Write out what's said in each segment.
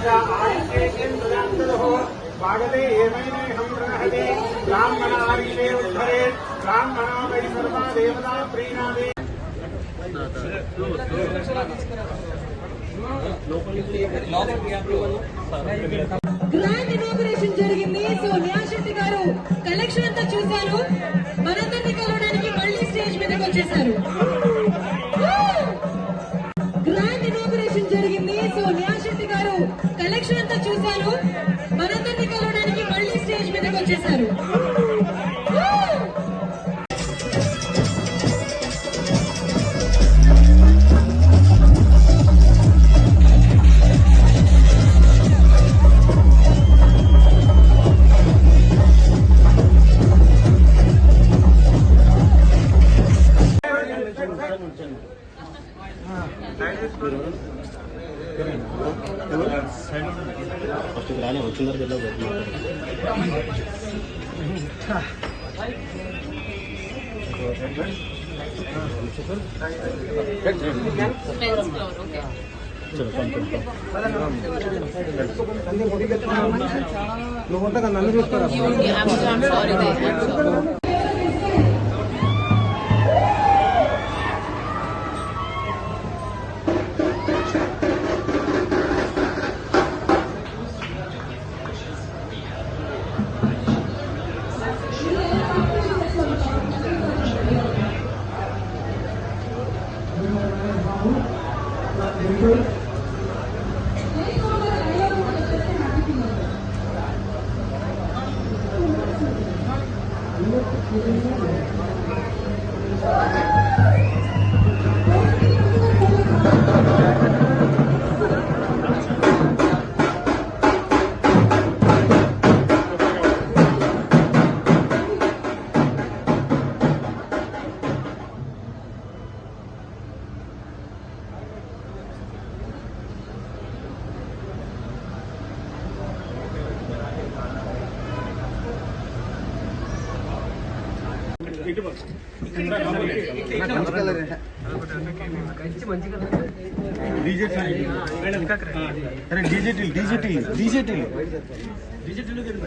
ब्रह्माज आयुष्येन्द्रजान्तदुः स्वागते एवैनेहं प्रणहते ब्राह्मणारीले उद्धरे ब्राह्मणो वै सर्वा देवता प्रीणादे గ్రాండ్ ఇనాగరేషన్ జరిగింది సో న్యాశెట్టి గారు కలెక్షన్ అంతా చూశారు మనందరినీ కలవడానికి మళ్ళీ స్టేజ్ మీదకి వచ్చేసారు میکنی اما هم شعار دهی అరే డిజిటల్ డిజిటల్ డిజిటల్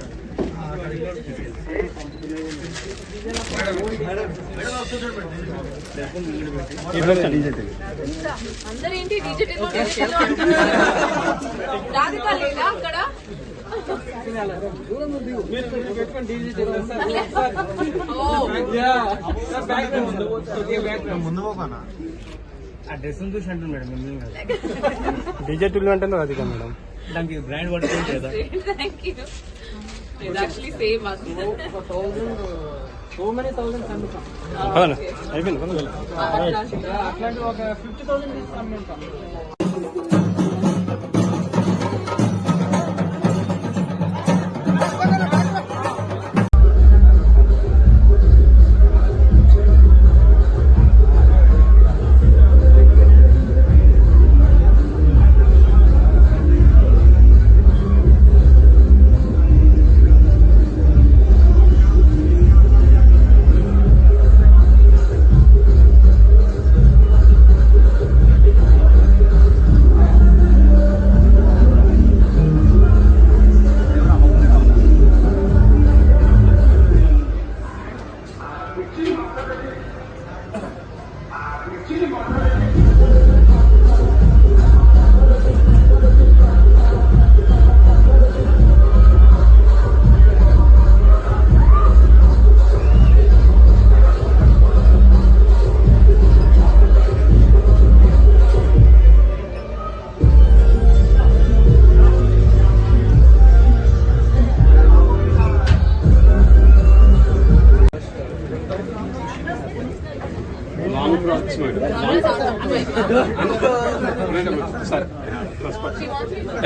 ముందు పోనా డిజెటిల్ అంటే అది కదా మేడం దానికి బ్రాండ్ పడుతుంది కదా అయిపోయింది ah, అట్లాంటి ఒక fifty thousand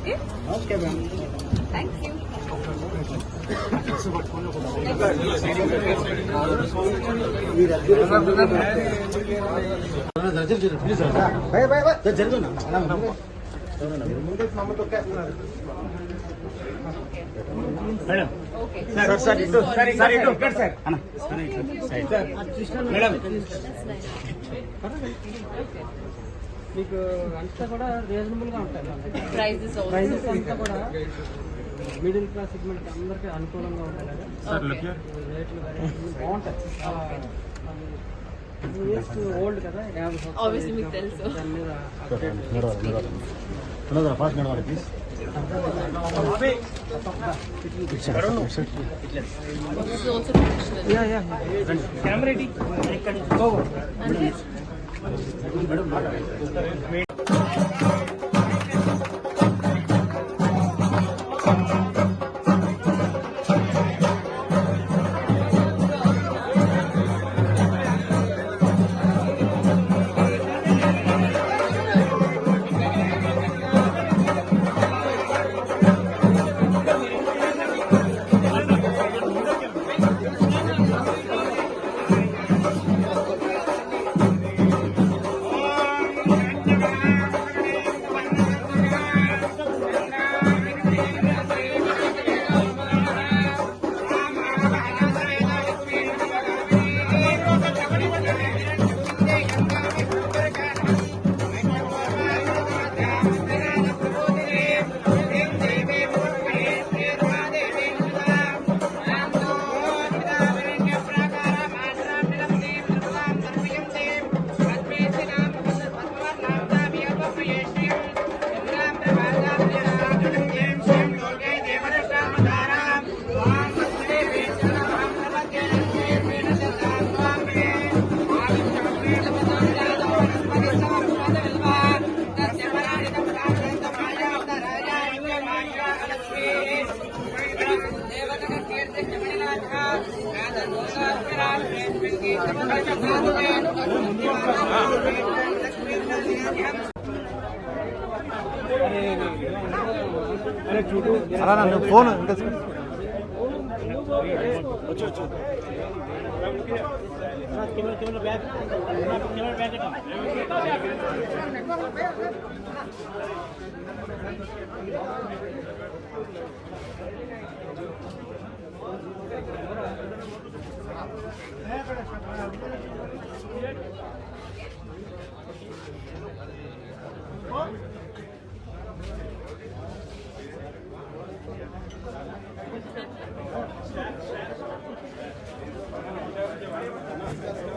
okay okay ma'am thank you madam sir sir ఇటు సార్ సార్ ఇటు ఇక్కడ సార్ అన్న సార్ ఇటు సార్ మేడం మీకు అంతా కూడా రీజనబుల్ గా ఉంటాయి ప్రైజెస్ ప్రైజెస్ అంతా కూడా మిడిల్ క్లాస్ సెగ్మెంట్ అందరికీ అనుకూలంగా ఉంటాయి ఓల్డ్ కదా దాని మీద update camera madam This is also traditional. Camera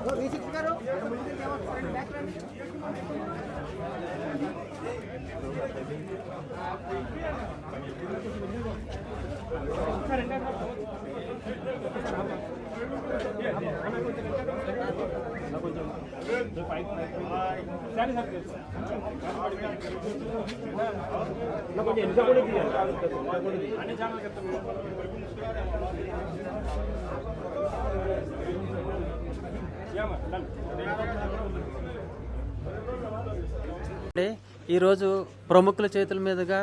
ready అంటే అలా నన్ను ఫోన్ ఇంకా అండి ఈరోజు ప్రముఖుల చేతుల మీదుగా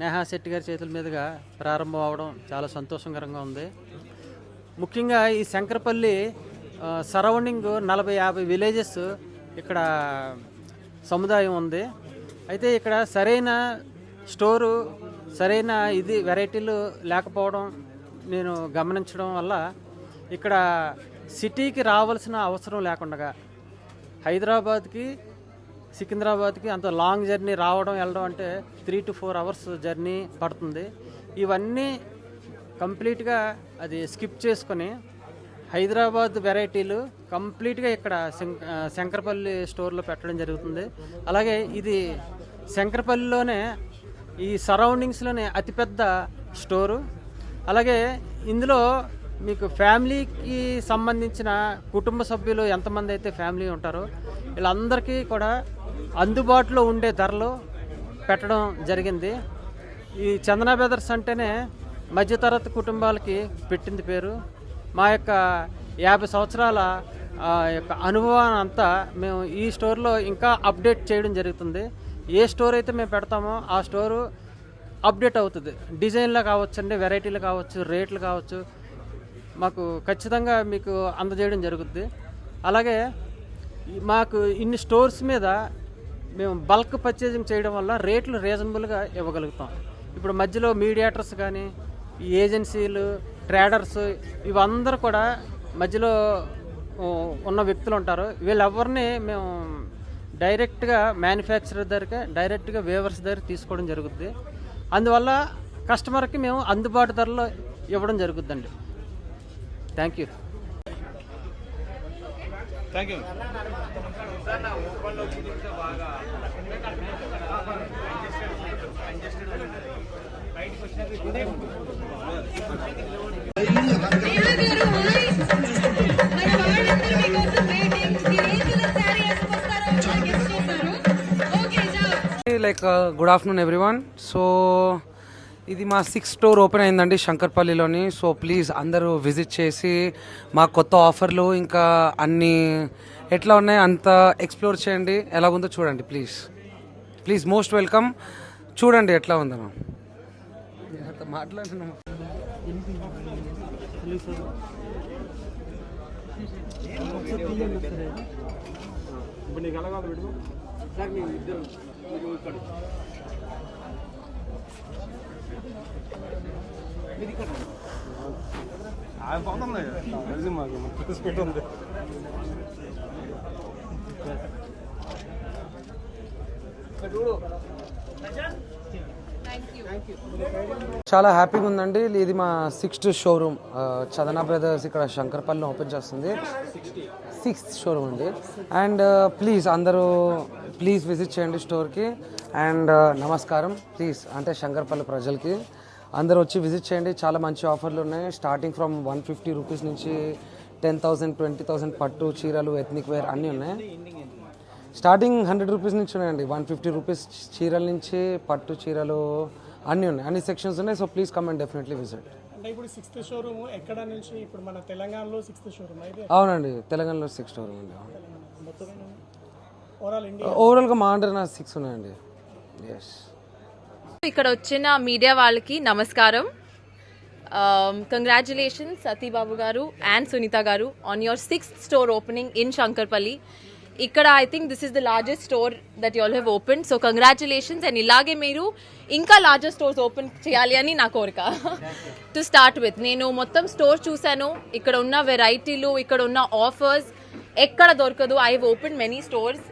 నేహా శెట్టి గారి చేతుల మీదుగా ప్రారంభం అవడం చాలా సంతోషకరంగా ఉంది ముఖ్యంగా ఈ శంకరపల్లి సరౌండింగ్ నలభై యాభై విలేజెస్ ఇక్కడ సముదాయం ఉంది అయితే ఇక్కడ సరైన స్టోరు సరైన ఇది వెరైటీలు లేకపోవడం నేను గమనించడం వల్ల ఇక్కడ సిటీకి రావాల్సిన అవసరం లేకుండా హైదరాబాద్కి సికింద్రాబాద్కి అంత లాంగ్ జర్నీ రావడం వెళ్ళడం అంటే three to four hours journey పడుతుంది ఇవన్నీ కంప్లీట్గా అది స్కిప్ చేసుకొని హైదరాబాద్ వెరైటీలు కంప్లీట్గా ఇక్కడ శంకరపల్లి స్టోర్లో పెట్టడం జరుగుతుంది అలాగే ఇది శంకరపల్లిలోనే ఈ సరౌండింగ్స్లోనే అతిపెద్ద స్టోరు అలాగే ఇందులో మీకు ఫ్యామిలీకి సంబంధించిన కుటుంబ సభ్యులు ఎంతమంది అయితే ఫ్యామిలీ ఉంటారో వీళ్ళందరికీ కూడా అందుబాటులో ఉండే ధరలు పెట్టడం జరిగింది ఈ చందన బ్రదర్స్ అంటేనే మధ్యతరగతి కుటుంబాలకి పెట్టింది పేరు మా యొక్క యాభై సంవత్సరాల యొక్క అనుభవాన్ని అంతా మేము ఈ స్టోర్లో ఇంకా అప్డేట్ చేయడం జరుగుతుంది ఏ స్టోర్ అయితే మేము పెడతామో ఆ స్టోరు అప్డేట్ అవుతుంది డిజైన్లు కావచ్చు అండి వెరైటీలు కావచ్చు రేట్లు కావచ్చు మాకు ఖచ్చితంగా మీకు అందజేయడం జరుగుద్ది అలాగే మాకు ఇన్ని స్టోర్స్ మీద మేము బల్క్ పర్చేజింగ్ చేయడం వల్ల రేట్లు రీజనబుల్గా ఇవ్వగలుగుతాం ఇప్పుడు మధ్యలో మీడియేటర్స్ కానీ ఈ ఏజెన్సీలు ట్రేడర్స్ ఇవందరూ కూడా మధ్యలో ఉన్న వ్యక్తులు ఉంటారు వీళ్ళెవరిని మేము డైరెక్ట్గా మ్యానుఫ్యాక్చరర్ దగ్గరికి డైరెక్ట్గా వేవర్స్ దగ్గర తీసుకోవడం జరుగుద్ది అందువల్ల కస్టమర్కి మేము అందుబాటు ధరలో ఇవ్వడం జరుగుద్దండి Thank you. Thank you. Uh, good afternoon everyone. So ఇది మా సిక్స్ స్టోర్ ఓపెన్ అయిందండి శంకర్పల్లిలోని సో ప్లీజ్ అందరూ విజిట్ చేసి మా కొత్త ఆఫర్లు ఇంకా అన్ని ఎట్లా ఉన్నాయి అంత ఎక్స్ప్లోర్ చేయండి ఎలా ఉందో చూడండి ప్లీజ్ ప్లీజ్ మోస్ట్ వెల్కమ్ చూడండి ఎట్లా ఉందను మాట్లాడుతున్నాం చాలా హ్యాపీగా ఉందండి ఇది మా సిక్స్త్ షోరూమ్ చదనా బ్రదర్స్ ఇక్కడ శంకర్పల్లిలో ఓపెన్ చేస్తుంది సిక్స్త్ షోరూమ్ అండి అండ్ ప్లీజ్ అందరూ ప్లీజ్ విజిట్ చేయండి స్టోర్కి అండ్ నమస్కారం ప్లీజ్ అంటే శంకర్పల్లి ప్రజలకి అందరు వచ్చి విజిట్ చేయండి చాలా మంచి ఆఫర్లు ఉన్నాయి starting from one fifty rupees నుంచి టెన్ థౌసండ్ ట్వంటీ థౌసండ్ పట్టు చీరలు ఎథ్నిక్ వేర్ అన్నీ ఉన్నాయి స్టార్టింగ్ హండ్రెడ్ రూపీస్ నుంచి ఉన్నాయండి వన్ ఫిఫ్టీ రూపీస్ చీరల నుంచి పట్టు చీరలు అన్నీ ఉన్నాయి అన్ని సెక్షన్స్ ఉన్నాయి so please come and definitely visit ఇప్పుడు షోరూమ్ ఎక్కడ నుంచి తెలంగాణలో అవునండి తెలంగాణలో సిక్స్ షోరూమ్ అండి ఓవరాల్గా మా అండర్ నా సిక్స్ ఉన్నాయండి ఎస్ ఇక్కడ వచ్చిన మీడియా వాళ్ళకి నమస్కారం కంగ్రాచులేషన్స్ um, సతీబాబు గారు అండ్ సునీత గారు on your sixth store opening in Shankarpally ఇక్కడ I think this is the largest store that you'll all have open so congratulations and ఇలాగే మీరు ఇంకా లార్జెస్ట్ స్టోర్స్ ఓపెన్ చేయాలి అని నా కోరిక టు స్టార్ట్ విత్ నేను మొత్తం స్టోర్ చూశాను ఇక్కడ ఉన్న వెరైటీలు ఇక్కడ ఉన్న ఆఫర్స్ ఎక్కడ దొరకదు I open many stores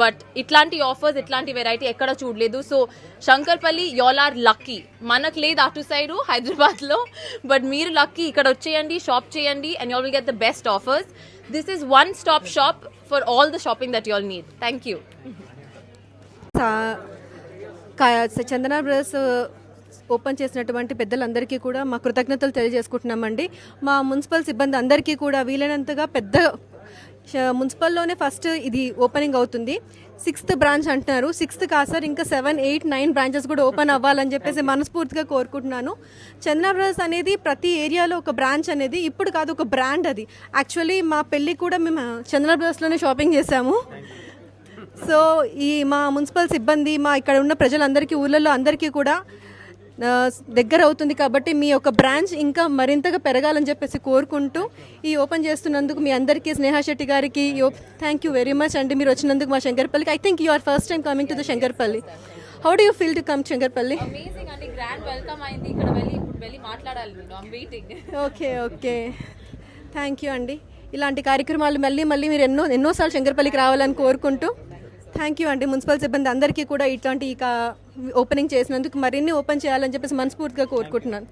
but ఇట్లాంటి ఆఫర్స్ ఇట్లాంటి వెరైటీ ఎక్కడ చూడలేదు so Shankarpally y'all are lucky మనకు లేదు అటు సైడు హైదరాబాద్లో బట్ మీరు లక్కీ ఇక్కడ వచ్చేయండి షాప్ చేయండి and you'll will get the best offers this is one stop shop for all the shopping that y'all need thank you Chandana brothers open చేసినటువంటి పెద్దలందరికీ కూడా మా కృతజ్ఞతలు తెలియజేసుకుంటున్నామండి మా మున్సిపల్ సిబ్బంది అందరికీ కూడా వీలైనంతగా పెద్ద మున్సిపల్లోనే ఫస్ట్ ఇది ఓపెనింగ్ అవుతుంది సిక్స్త్ బ్రాంచ్ అంటున్నారు సిక్స్త్ కాదు సార్ ఇంకా సెవెన్ ఎయిట్ నైన్ బ్రాంచెస్ కూడా ఓపెన్ అవ్వాలని చెప్పేసి మనస్ఫూర్తిగా కోరుకుంటున్నాను చంద్ర బ్రదర్స్ అనేది ప్రతి ఏరియాలో ఒక బ్రాంచ్ అనేది ఇప్పుడు కాదు ఒక బ్రాండ్ అది యాక్చువల్లీ మా పెళ్ళి కూడా మేము చంద్ర బ్రదర్స్లోనే షాపింగ్ చేశాము సో ఈ మా మున్సిపల్ సిబ్బంది మా ఇక్కడ ఉన్న ప్రజలందరికీ ఊళ్ళల్లో అందరికీ కూడా దగ్గర అవుతుంది కాబట్టి మీ యొక్క బ్రాంచ్ ఇంకా మరింతగా పెరగాలని చెప్పేసి కోరుకుంటూ ఈ ఓపెన్ చేస్తున్నందుకు మీ అందరికీ స్నేహ శెట్టి గారికి థ్యాంక్ యూ వెరీ మచ్ అండి మీరు వచ్చినందుకు మా శంకర్పల్లికి I think you are first time coming to the Shankarpally how do you feel to come Shankarpally welcome మాట్లాడాలి ఓకే ఓకే థ్యాంక్ యూ అండి ఇలాంటి కార్యక్రమాలు మళ్ళీ మళ్ళీ మీరు ఎన్నో ఎన్నోసార్లు శంకర్పల్లికి రావాలని కోరుకుంటూ థ్యాంక్ యూ అండి మున్సిపల్ సిబ్బంది అందరికీ కూడా ఇట్లాంటి ఇక ఓపెనింగ్ చేసినందుకు మరిన్ని ఓపెన్ చేయాలని చెప్పేసి మనస్ఫూర్తిగా కోరుకుంటున్నాను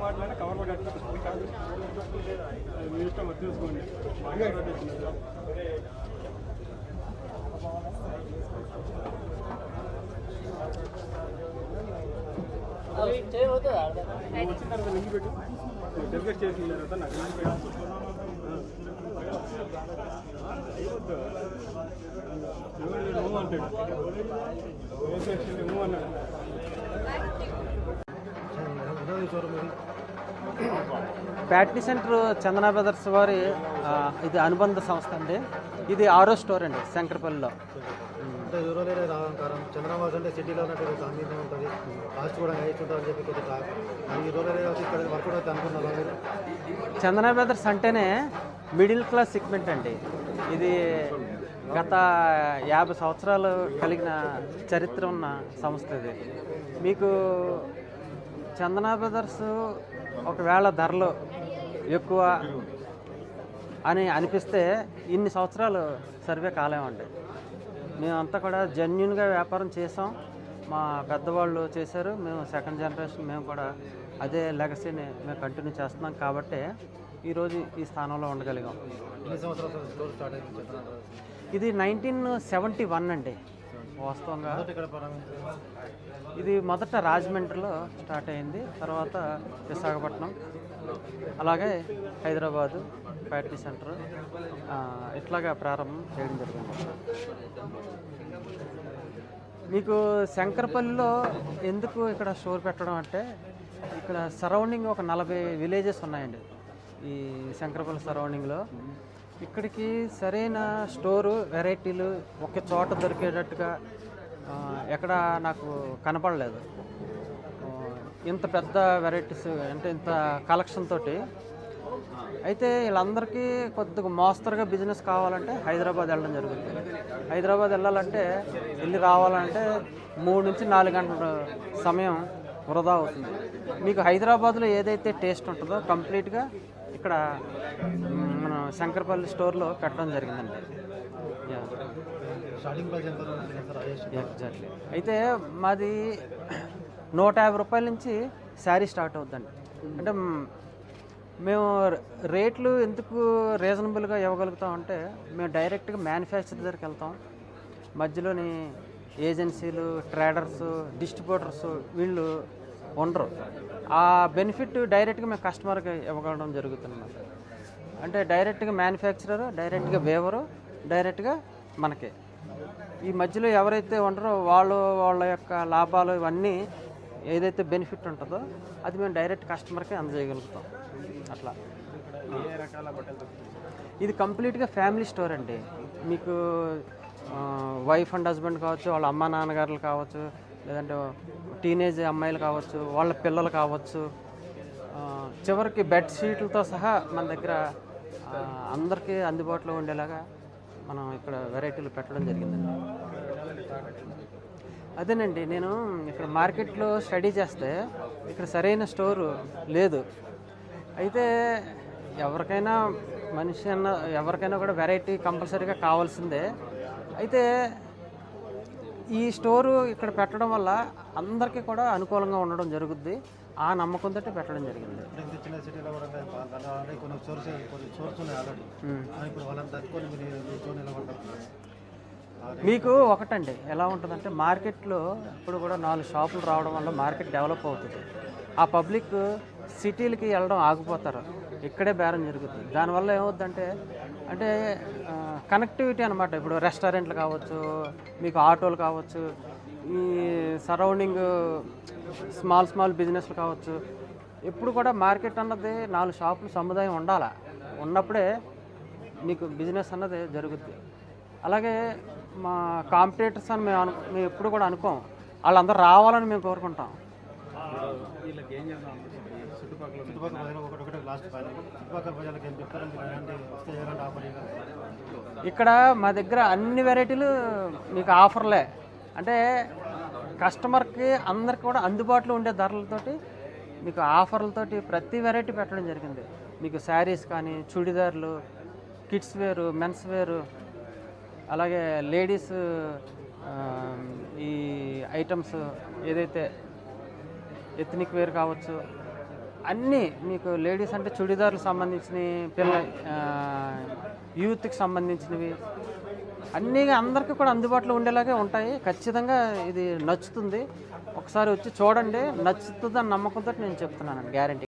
మాట్లాడిన కవర్ కూడా మీ ఇష్టం వచ్చి చూసుకోండి వచ్చిన తర్వాత లింక్ పెట్టు డెలిగేట్ చేసిన తర్వాత నాకు ప్యాట్నీ సెంటర్ చందన బ్రదర్స్ వారి ఇది అనుబంధ సంస్థ అండి ఇది ఆరో స్టోర్ అండి శంకరపల్లిలో అంటే చంద్రబాబు అంటే ఉంటుంది కూడా చెప్పి ఇక్కడ వర్క్ చందన బ్రదర్స్ అంటేనే మిడిల్ క్లాస్ సెగ్మెంట్ అండి ఇది గత యాభై సంవత్సరాలు కలిగిన చరిత్ర ఉన్న సంస్థ ఇది మీకు చందనా బ్రదర్స్ ఒకవేళ ధరలు ఎక్కువ అని అనిపిస్తే ఇన్ని సంవత్సరాలు సర్వే కాలేమండి మేమంతా కూడా జెన్యున్గా వ్యాపారం చేసాం మా పెద్దవాళ్ళు చేశారు మేము సెకండ్ జనరేషన్ మేము కూడా అదే లెగసీని మేము కంటిన్యూ చేస్తున్నాం కాబట్టి ఈరోజు ఈ స్థానంలో ఉండగలిగాం ఇది నైన్టీన్ సెవెంటీ వన్ అండి వాస్తవంగా ఇది మొదట రాజమండ్రిలో స్టార్ట్ అయింది తర్వాత విశాఖపట్నం అలాగే హైదరాబాదు ఫ్యాక్టరీ సెంటర్ ఇట్లాగా ప్రారంభం చేయడం జరిగింది మీకు శంకరపల్లిలో ఎందుకు ఇక్కడ స్టోర్ పెట్టడం అంటే ఇక్కడ సరౌండింగ్ ఒక నలభై విలేజెస్ ఉన్నాయండి ఈ శంకరపల్లి సరౌండింగ్లో ఇక్కడికి సరైన స్టోరు వెరైటీలు ఒక చోట దొరికేటట్టుగా ఎక్కడ నాకు కనపడలేదు ఇంత పెద్ద వెరైటీస్ అంటే ఇంత కలెక్షన్ తోటి అయితే వీళ్ళందరికీ కొద్దిగా మోస్తరుగా బిజినెస్ కావాలంటే హైదరాబాద్ వెళ్ళడం జరుగుతుంది హైదరాబాద్ వెళ్ళాలంటే వెళ్ళి రావాలంటే మూడు నుంచి నాలుగు గంటల సమయం వృధా అవుతుంది మీకు హైదరాబాద్లో ఏదైతే టేస్ట్ ఉంటుందో కంప్లీట్గా ఇక్కడ మన శంకర్పల్లి స్టోర్లో పెట్టడం జరిగిందండి ఎగ్జాక్ట్లీ అయితే మాది నూట యాభై రూపాయల నుంచి శారీ స్టార్ట్ అవుతుందండి అంటే మేము రేట్లు ఎందుకు రీజనబుల్గా ఇవ్వగలుగుతాం అంటే మేము డైరెక్ట్గా మ్యానుఫ్యాక్చర్ దగ్గరికి వెళ్తాం మధ్యలోని ఏజెన్సీలు ట్రేడర్స్ డిస్ట్రిబ్యూటర్స్ వీళ్ళు ఉండరు ఆ బెనిఫిట్ డైరెక్ట్గా మేము కస్టమర్కి ఇవ్వగలడం జరుగుతుంది అంటే డైరెక్ట్గా మ్యానుఫ్యాక్చరర్ డైరెక్ట్గా వేవరు డైరెక్ట్గా మనకి ఈ మధ్యలో ఎవరైతే ఉండరో వాళ్ళు వాళ్ళ యొక్క లాభాలు ఇవన్నీ ఏదైతే బెనిఫిట్ ఉంటుందో అది మేము డైరెక్ట్ కస్టమర్కి అందజేయగలుగుతాం అట్లా ఇది కంప్లీట్గా ఫ్యామిలీ స్టోర్ అండి మీకు వైఫ్ అండ్ హస్బెండ్ కావచ్చు వాళ్ళ అమ్మ నాన్నగారులు కావచ్చు లేదంటే టీనేజ్ అమ్మాయిలు కావచ్చు వాళ్ళ పిల్లలు కావచ్చు చివరికి బెడ్షీట్లతో సహా మన దగ్గర అందరికీ అందుబాటులో ఉండేలాగా మనం ఇక్కడ వెరైటీలు పెట్టడం జరిగిందండి అదేనండి నేను ఇక్కడ మార్కెట్లో స్టడీ చేస్తే ఇక్కడ సరైన స్టోరు లేదు అయితే ఎవరికైనా మనిషి అన్న ఎవరికైనా కూడా వెరైటీ కంపల్సరీగా కావాల్సిందే అయితే ఈ స్టోరు ఇక్కడ పెట్టడం వల్ల అందరికీ కూడా అనుకూలంగా ఉండడం జరుగుద్ది ఆ నమ్మకం తట్టి పెట్టడం జరిగింది మీకు ఒకటండి ఎలా ఉంటుందంటే మార్కెట్లో ఇప్పుడు కూడా నాలుగు షాపులు రావడం వల్ల మార్కెట్ డెవలప్ అవుతుంది ఆ పబ్లిక్ సిటీలకి వెళ్ళడం ఆగిపోతారు ఇక్కడే బేరం జరుగుతుంది దానివల్ల ఏమవుద్దంటే అంటే కనెక్టివిటీ అనమాట ఇప్పుడు రెస్టారెంట్లు కావచ్చు మీకు ఆటోలు కావచ్చు ఈ సరౌండింగ్ స్మాల్ స్మాల్ బిజినెస్లు కావచ్చు ఎప్పుడు కూడా మార్కెట్ అన్నది నాలుగు షాపులు సముదాయం ఉండాలి ఉన్నప్పుడే నీకు బిజినెస్ అన్నది జరుగుద్ది అలాగే మా కాంపిటేటర్స్ అని మేము అను మేము ఎప్పుడు కూడా అనుకోం వాళ్ళందరూ రావాలని మేము కోరుకుంటాం ఇక్కడ మా దగ్గర అన్ని వెరైటీలు మీకు ఆఫర్లే అంటే కస్టమర్కి అందరికి కూడా అందుబాటులో ఉండే ధరలతోటి మీకు ఆఫర్లతోటి ప్రతి వెరైటీ పెట్టడం జరిగింది మీకు శారీస్ కానీ చుడిదార్లు కిడ్స్ వేరు మెన్స్ వేరు అలాగే లేడీస్ ఈ ఐటమ్స్ ఏదైతే ఎథ్నిక్ వేర్ కావచ్చు అన్నీ మీకు లేడీస్ అంటే చుడిదార్లకు సంబంధించినవి పిల్ల యూత్కి సంబంధించినవి అన్నీ అందరికీ కూడా అందుబాటులో ఉండేలాగే ఉంటాయి ఖచ్చితంగా ఇది నచ్చుతుంది ఒకసారి వచ్చి చూడండి నచ్చుతుంది అని నమ్మకంతో నేను చెప్తున్నానండి గ్యారంటీ